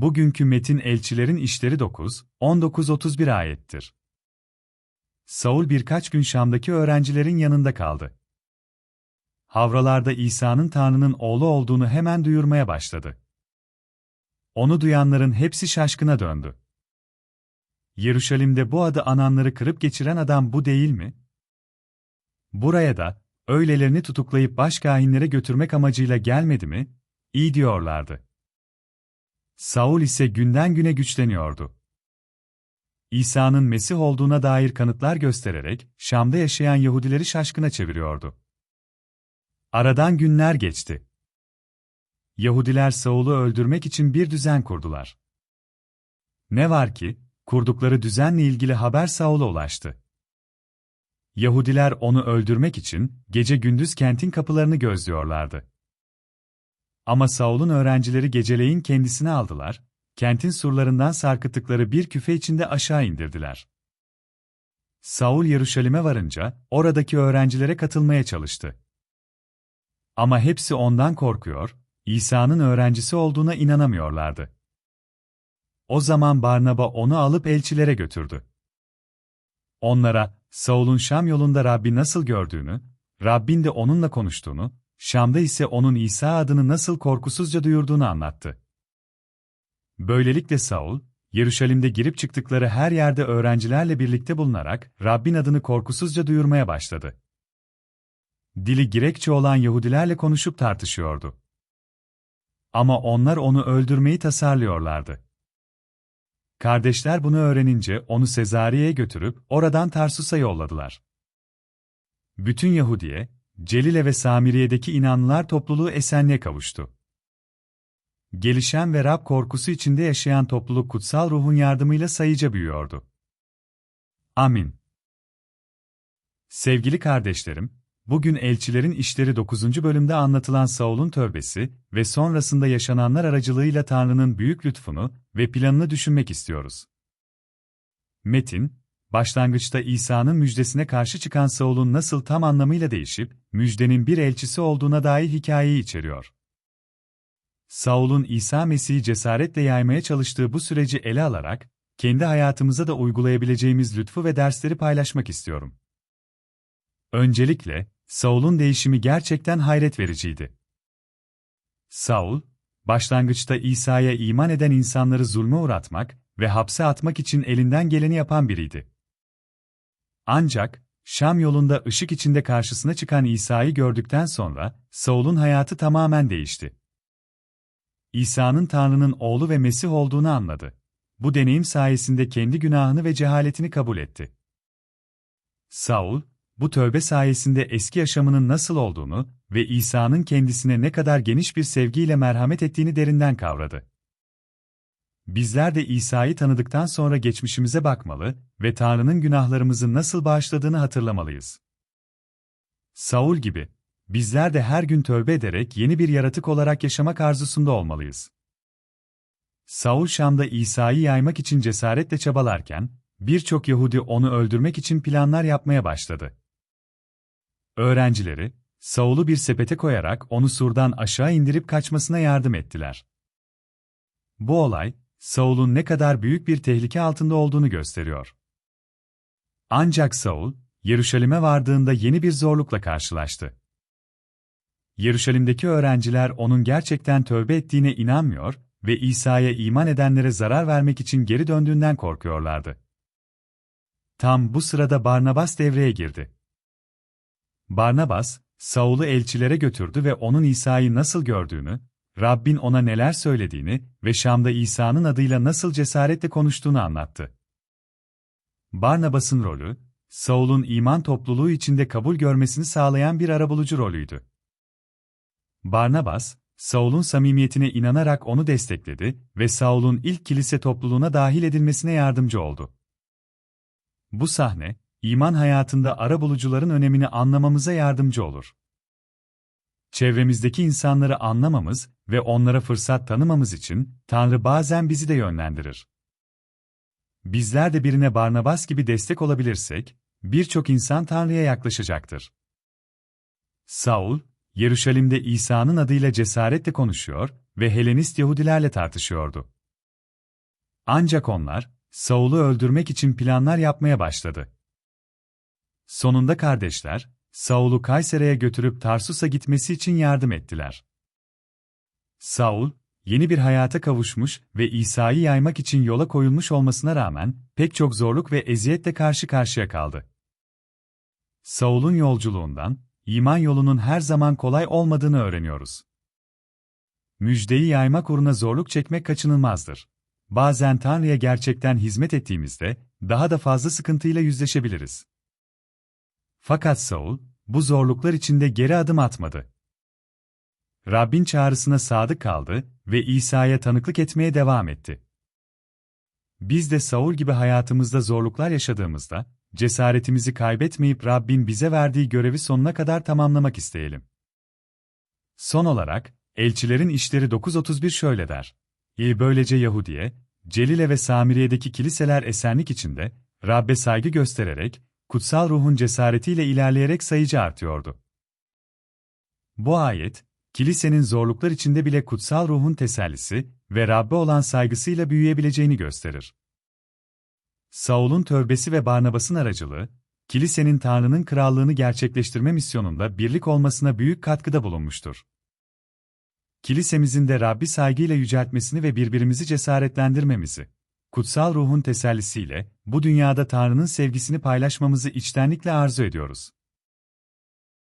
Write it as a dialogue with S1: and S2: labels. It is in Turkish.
S1: Bugünkü metin elçilerin işleri 9, 19-31 ayettir. Saul birkaç gün Şam'daki öğrencilerin yanında kaldı. Havralarda İsa'nın Tanrı'nın oğlu olduğunu hemen duyurmaya başladı. Onu duyanların hepsi şaşkına döndü. Yeruşalim'de bu adı ananları kırıp geçiren adam bu değil mi? Buraya da, öylelerini tutuklayıp başkahinlere götürmek amacıyla gelmedi mi? İyi diyorlardı. Saul ise günden güne güçleniyordu. İsa'nın Mesih olduğuna dair kanıtlar göstererek Şam'da yaşayan Yahudileri şaşkına çeviriyordu. Aradan günler geçti. Yahudiler Saul'u öldürmek için bir düzen kurdular. Ne var ki, kurdukları düzenle ilgili haber Saul'a ulaştı. Yahudiler onu öldürmek için gece gündüz kentin kapılarını gözlüyorlardı. Ama Saul'un öğrencileri geceleyin kendisini aldılar, kentin surlarından sarkıttıkları bir küfe içinde aşağı indirdiler. Saul Yeruşalim'e varınca oradaki öğrencilere katılmaya çalıştı. Ama hepsi ondan korkuyor, İsa'nın öğrencisi olduğuna inanamıyorlardı. O zaman Barnaba onu alıp elçilere götürdü. Onlara, Saul'un Şam yolunda Rabbi nasıl gördüğünü, Rabbin de onunla konuştuğunu, Şam'da ise onun İsa adını nasıl korkusuzca duyurduğunu anlattı. Böylelikle Saul, Yeruşalim'de girip çıktıkları her yerde öğrencilerle birlikte bulunarak Rabbin adını korkusuzca duyurmaya başladı. Dili Girekçe olan Yahudilerle konuşup tartışıyordu. Ama onlar onu öldürmeyi tasarlıyorlardı. Kardeşler bunu öğrenince onu Sezariye'ye götürüp oradan Tarsus'a yolladılar. Bütün Yahudiye, Celile ve Samiriye'deki inanlılar topluluğu esenliğe kavuştu. Gelişen ve Rab korkusu içinde yaşayan topluluk kutsal ruhun yardımıyla sayıca büyüyordu. Amin. Sevgili kardeşlerim, bugün elçilerin işleri 9. bölümde anlatılan Saul'un tövbesi ve sonrasında yaşananlar aracılığıyla Tanrı'nın büyük lütfunu ve planını düşünmek istiyoruz. Metin, başlangıçta İsa'nın müjdesine karşı çıkan Saul'un nasıl tam anlamıyla değişip, müjdenin bir elçisi olduğuna dair hikayeyi içeriyor. Saul'un İsa Mesih'i cesaretle yaymaya çalıştığı bu süreci ele alarak, kendi hayatımıza da uygulayabileceğimiz lütfu ve dersleri paylaşmak istiyorum. Öncelikle, Saul'un değişimi gerçekten hayret vericiydi. Saul, başlangıçta İsa'ya iman eden insanları zulme uğratmak ve hapse atmak için elinden geleni yapan biriydi. Ancak, Şam yolunda ışık içinde karşısına çıkan İsa'yı gördükten sonra, Saul'un hayatı tamamen değişti. İsa'nın Tanrı'nın oğlu ve Mesih olduğunu anladı. Bu deneyim sayesinde kendi günahını ve cehaletini kabul etti. Saul, bu tövbe sayesinde eski yaşamının nasıl olduğunu ve İsa'nın kendisine ne kadar geniş bir sevgiyle merhamet ettiğini derinden kavradı. Bizler de İsa'yı tanıdıktan sonra geçmişimize bakmalı ve Tanrı'nın günahlarımızı nasıl bağışladığını hatırlamalıyız. Saul gibi, bizler de her gün tövbe ederek yeni bir yaratık olarak yaşamak arzusunda olmalıyız. Saul Şam'da İsa'yı yaymak için cesaretle çabalarken, birçok Yahudi onu öldürmek için planlar yapmaya başladı. Öğrencileri, Saul'u bir sepete koyarak onu surdan aşağı indirip kaçmasına yardım ettiler. Bu olay, Saul'un ne kadar büyük bir tehlike altında olduğunu gösteriyor. Ancak Saul, Yeruşalim'e vardığında yeni bir zorlukla karşılaştı. Yeruşalim'deki öğrenciler onun gerçekten tövbe ettiğine inanmıyor ve İsa'ya iman edenlere zarar vermek için geri döndüğünden korkuyorlardı. Tam bu sırada Barnabas devreye girdi. Barnabas, Saul'u elçilere götürdü ve onun İsa'yı nasıl gördüğünü, Rabbin ona neler söylediğini ve Şam'da İsa'nın adıyla nasıl cesaretle konuştuğunu anlattı. Barnabas'ın rolü, Saul'un iman topluluğu içinde kabul görmesini sağlayan bir arabulucu rolüydü. Barnabas, Saul'un samimiyetine inanarak onu destekledi ve Saul'un ilk kilise topluluğuna dahil edilmesine yardımcı oldu. Bu sahne, iman hayatında arabulucuların önemini anlamamıza yardımcı olur. Çevremizdeki insanları anlamamız ve onlara fırsat tanımamız için Tanrı bazen bizi de yönlendirir. Bizler de birine Barnabas gibi destek olabilirsek, birçok insan Tanrı'ya yaklaşacaktır. Saul, Yeruşalim'de İsa'nın adıyla cesaretle konuşuyor ve Helenist Yahudilerle tartışıyordu. Ancak onlar, Saul'u öldürmek için planlar yapmaya başladı. Sonunda kardeşler, Saul'u Kaysere'ye götürüp Tarsus'a gitmesi için yardım ettiler. Saul, yeni bir hayata kavuşmuş ve İsa'yı yaymak için yola koyulmuş olmasına rağmen pek çok zorluk ve eziyetle karşı karşıya kaldı. Saul'un yolculuğundan, iman yolunun her zaman kolay olmadığını öğreniyoruz. Müjdeyi yaymak uğruna zorluk çekmek kaçınılmazdır. Bazen Tanrı'ya gerçekten hizmet ettiğimizde daha da fazla sıkıntıyla yüzleşebiliriz. Fakat Saul, bu zorluklar içinde geri adım atmadı. Rabbin çağrısına sadık kaldı ve İsa'ya tanıklık etmeye devam etti. Biz de Saul gibi hayatımızda zorluklar yaşadığımızda, cesaretimizi kaybetmeyip Rabbin bize verdiği görevi sonuna kadar tamamlamak isteyelim. Son olarak, Elçilerin İşleri 9.31 şöyle der. İyi böylece Yahudiye, Celile ve Samiriye'deki kiliseler esenlik içinde, Rabbe saygı göstererek, kutsal ruhun cesaretiyle ilerleyerek sayıcı artıyordu. Bu ayet, kilisenin zorluklar içinde bile kutsal ruhun tesellisi ve Rabbe olan saygısıyla büyüyebileceğini gösterir. Saul'un tövbesi ve Barnabas'ın aracılığı, kilisenin Tanrı'nın krallığını gerçekleştirme misyonunda birlik olmasına büyük katkıda bulunmuştur. Kilisemizin de Rabbi saygıyla yüceltmesini ve birbirimizi cesaretlendirmemizi, kutsal ruhun tesellisiyle bu dünyada Tanrı'nın sevgisini paylaşmamızı içtenlikle arzu ediyoruz.